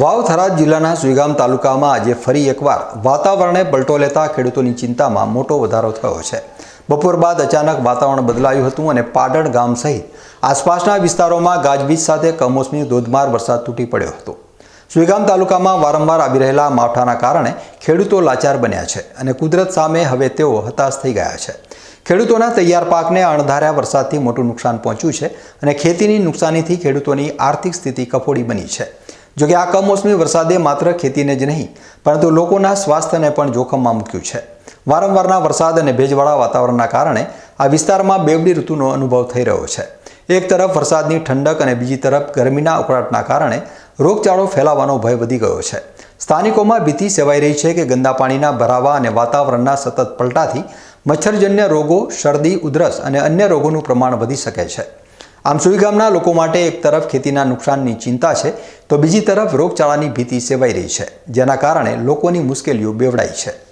વાવ થરાદ જિલ્લાના સુઈગામ તાલુકામાં આજે ફરી એકવાર વાતાવરણે પલટો લેતા ખેડૂતોની ચિંતામાં મોટો વધારો થયો છે. બપોર બાદ અચાનક વાતાવરણ બદલાયું હતું અને પાટણ ગામ સહિત આસપાસના વિસ્તારોમાં ગાજવીજ સાથે કમોસમી ધોધમાર વરસાદ તૂટી પડ્યો હતો. સુઈગામ તાલુકામાં વારંવાર આવી રહેલા માવઠાના કારણે ખેડૂતો લાચાર બન્યા છે અને કુદરત સામે હવે તેઓ હતાશ થઈ ગયા છે. ખેડૂતોના તૈયાર પાકને અણધાર્યા વરસાદથી મોટું નુકસાન પહોંચ્યું છે અને ખેતીની નુકસાનીથી ખેડૂતોની આર્થિક સ્થિતિ કફોડી બની છે. જોકે આ કમોસમી વરસાદે માત્ર ખેતીને જ નહીં, પરંતુ લોકોના સ્વાસ્થ્યને પણ જોખમમાં મૂક્યું છે. વારંવારના વરસાદ અને ભેજવાળા વાતાવરણના કારણે આ વિસ્તારમાં બેવડી ઋતુનો અનુભવ થઈ રહ્યો છે. એક તરફ વરસાદની ઠંડક અને બીજી તરફ ગરમીના ઉકળાટના કારણે રોગચાળો ફેલાવાનો ભય વધી ગયો છે. સ્થાનિકોમાં ભીતિ સેવાઈ રહી છે કે ગંદા પાણીના ભરાવા અને વાતાવરણના સતત પલટાથી મચ્છરજન્ય રોગો, શરદી, ઉધરસ અને અન્ય રોગોનું પ્રમાણ વધી શકે છે. આમ સુઈ ગામના લોકો માટે એક તરફ ખેતીના નુકસાનની ચિંતા છે, તો બીજી તરફ રોગચાળાની ભીતિ સેવાઈ રહી છે, જેના કારણે લોકોની મુશ્કેલીઓ બેવડાઈ છે.